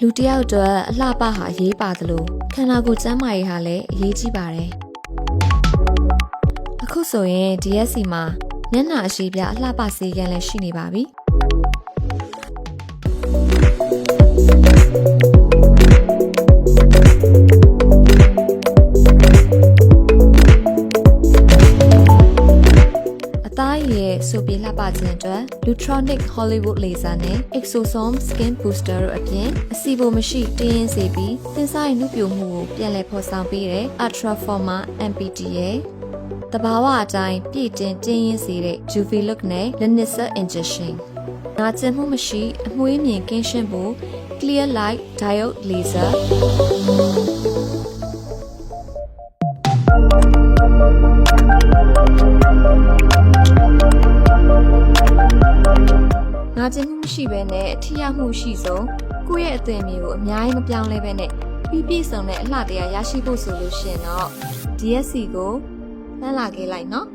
လူတစ်ယောက်အတွက်အလှပဟာအရေးပါသလိုခန္ဓာကိုယ်ကျန်းမာရေးဟာလည်းအရေးကြီးပါတယ်အခုဆိုရင် DSC မှာမျက်နှာအရှိပြအလှပစေကန်းလည်းရှိနေပါပြီ အသားရည်ရဲ့ဆိုပြေလှပခြင်းအတွက် Lutronic Hollywood Laser နဲ့ Exosome Skin Booster တို့အပြင်အစီအမရှိတင်းရင်စေပြီးသင်စားရဲ့နှုတ်ပြိုမှုကိုပြန်လည်ဖော်ဆောင်ပေးတဲ့ Ultra Forma MPT ရဲ့တဘာဝအတိုင်းပြည့်တင်တင်းရင်စေတဲ့ UV look နဲ့ Lanisser Injection နာကျင်မှုမရှိအမွှေးမြင်ကင်းရှင်းဖို့ Clear Light Diode Laser နာကျင်မှုမရှိဘဲနဲ့အထီးရမှုရှိဆုံးကိုယ့်ရဲ့အသွင်မျိုးကိုအများကြီးမပြောင်းလဲဘဲနဲ့ပြီးပြည့်စုံတဲ့အလှတရားရရှိဖို့ဆိုလို့ရှိရင်တော့ DSC ကိုလှမ်းလာခဲ့လိုက်နော်